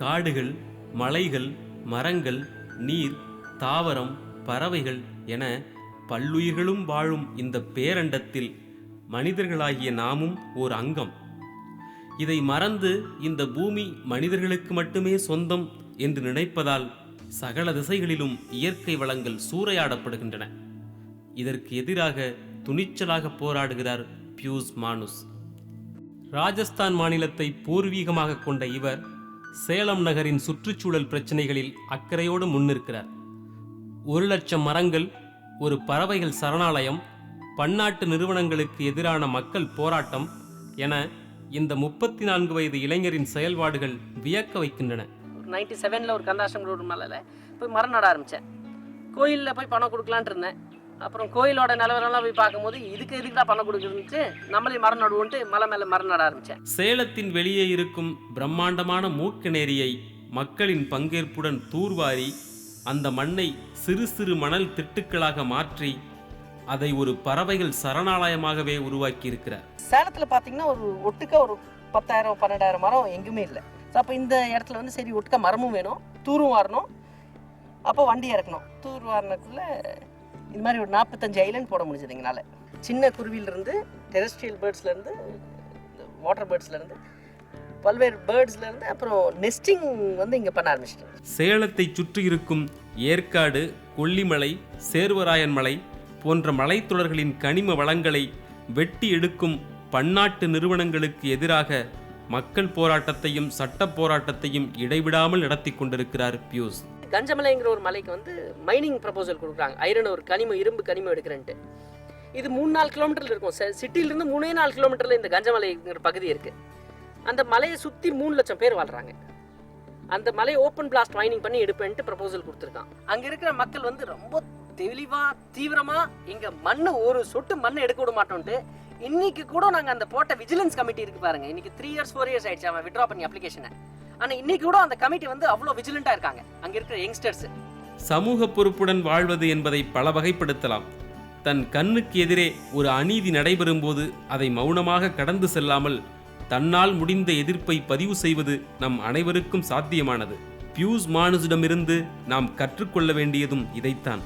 காடுகள் மலைகள் மரங்கள் நீர் தாவரம் பறவைகள் என பல்லுயிர்களும் வாழும் இந்த பேரண்டத்தில் மனிதர்களாகிய நாமும் ஓர் அங்கம். இதை மறந்து இந்த பூமி மனிதர்களுக்கு மட்டுமே சொந்தம் என்று நினைப்பதால் சகல திசைகளிலும் இயற்கை வளங்கள் சூறையாடப்படுகின்றன. இதற்கு எதிராக துணிச்சலாக போராடுகிறார் பியூஸ் மானுஸ். ராஜஸ்தான் மாநிலத்தை பூர்வீகமாக கொண்ட இவர் சேலம் நகரின் சுற்றுச்சூழல் பிரச்சினைகளில் அக்கறையோடு முன்னிற்கிறார் ஒரு லட்சம் மரங்கள் ஒரு பறவைகள் சரணாலயம் பன்னாட்டு நிறுவனங்களுக்கு எதிரான மக்கள் போராட்டம் என இந்த முப்பத்தி நான்கு வயது இளைஞரின் செயல்பாடுகள் வியக்க வைக்கின்றன. ஒரு நைன்டி செவனில் ஒரு கந்தாசம் ரோடு மேலே போய் மரம் நட ஆரம்பித்தேன் கோயிலில் போய் பணம் கொடுக்கலான்ட்டு இருந்தேன். அப்புறம் கோயிலோட நிலவரம்லாம் போய் பார்க்கும்போது இதுக்கு எதுக்குடா பணம் கொடுக்குறதுன்ட்டு நம்மளே மரம் நடுவோன்ட்டு மலை மேலே மரம் நட ஆரம்பித்தேன் சேலத்தின் வெளியே இருக்கும் பிரம்மாண்டமான மூக்கநேரியை மக்களின் பங்கேற்புடன் தூர்வாரி அந்த மண்ணை சிறு சிறு மணல் திட்டுக்களாக மாற்றி அதை ஒரு பறவைகள் சரணாலயமாகவே உருவாக்கியிருக்கிறார். சேலத்தில் பார்த்தீங்கன்னா ஒரு ஒட்டுக்கா ஒரு பத்தாயிரம் பன்னெண்டாயிரம் மரம் எங்குமே இல்லை. ஸோ அப்போ இந்த இடத்துல வந்து சரி ஒட்டுக்கா மரமும் வேணும் தூரும் வாரணும் அப்போ வண்டி இறக்கணும். தூர் வாரினக்குள்ள இது மாதிரி ஒரு நாற்பத்தஞ்சு ஐலண்ட் போட முடிஞ்சது எங்களால். சின்ன குருவியிலிருந்து டெரஸ்ட்ரியல் பேர்ட்ஸ்லேருந்து வாட்டர் பேர்ட்ஸ்லேருந்து பல்வேறு பேர்ட்ஸ்லேருந்து அப்புறம் நெஸ்டிங் வந்து இங்கே பண்ண ஆரம்பிச்சிட்டேன் சேலத்தை சுற்றி இருக்கும் ஏற்காடு கொல்லிமலை சேர்வராயன் மலை போன்ற மலைத்தொடர்களின் கனிம வளங்களை வெட்டி எடுக்கும் பன்னாட்டு நிறுவனங்களுக்கு எதிராக மக்கள் போராட்டத்தையும் சட்ட போராட்டத்தையும் இடைவிடாமல் நடத்தி கொண்டிருக்கிறார் பியூஸ் கஞ்சமலைங்கிற ஒரு மலைக்கு வந்து மைனிங் ப்ரப்போசல் கொடுக்குறாங்க. ஐரன் ஒரு கனிமம் இரும்பு கனிமம் எடுக்கிறேன்ட்டு. இது மூணு நாலு கிலோமீட்டர்ல இருக்கும். ச- சிட்டியிலிருந்து மூணே நாலு கிலோமீட்டர்ல இந்த கஞ்சமலைங்கிற பகுதி இருக்கு. அந்த மலையை சுற்றி மூணு லட்சம் பேர் வாழ்றாங்க. அந்த மலையை ஓப்பன் பிளாஸ்ட் மைனிங் பண்ணி எடுப்பேன்ட்டு ப்ரப்போசல் கொடுத்துருக்கான். அங்கே இருக்கிற மக்கள் வந்து ரொம்ப தெளிவாக தீவிரமாக இங்கே மண்ணை ஒரு சொட்டு மண்ணை எடுக்க விட மாட்டோம்ட்டு இன்னைக்கு கூட நாங்கள் அந்த போட்ட விஜிலன்ஸ் கமிட்டி இருக்கு பாருங்க. இன்னைக்கு த்ரீ இயர்ஸ் ஃபோர் இயர்ஸ் ஆயிடுச்சு. அவன் விட்ரா பண்ணி அப்ளிகேஷனை ஆனா இன்னைக்கு கூட அந்த கமிட்டி வந்து அவ்வளவு விஜிலண்டா இருக்காங்க. அங்க இருக்கிற யங்ஸ்டர்ஸ் சமூக பொறுப்புடன் வாழ்வது என்பதை பல வகைப்படுத்தலாம். தன் கண்ணுக்கு எதிரே ஒரு அநீதி நடைபெறும் போது அதை மௌனமாக கடந்து செல்லாமல் தன்னால் முடிந்த எதிர்ப்பை பதிவு செய்வது நம் அனைவருக்கும் சாத்தியமானது. பியூஸ் மானுஸிடமிருந்து நாம் கற்றுக்கொள்ள வேண்டியதும் இதைத்தான்.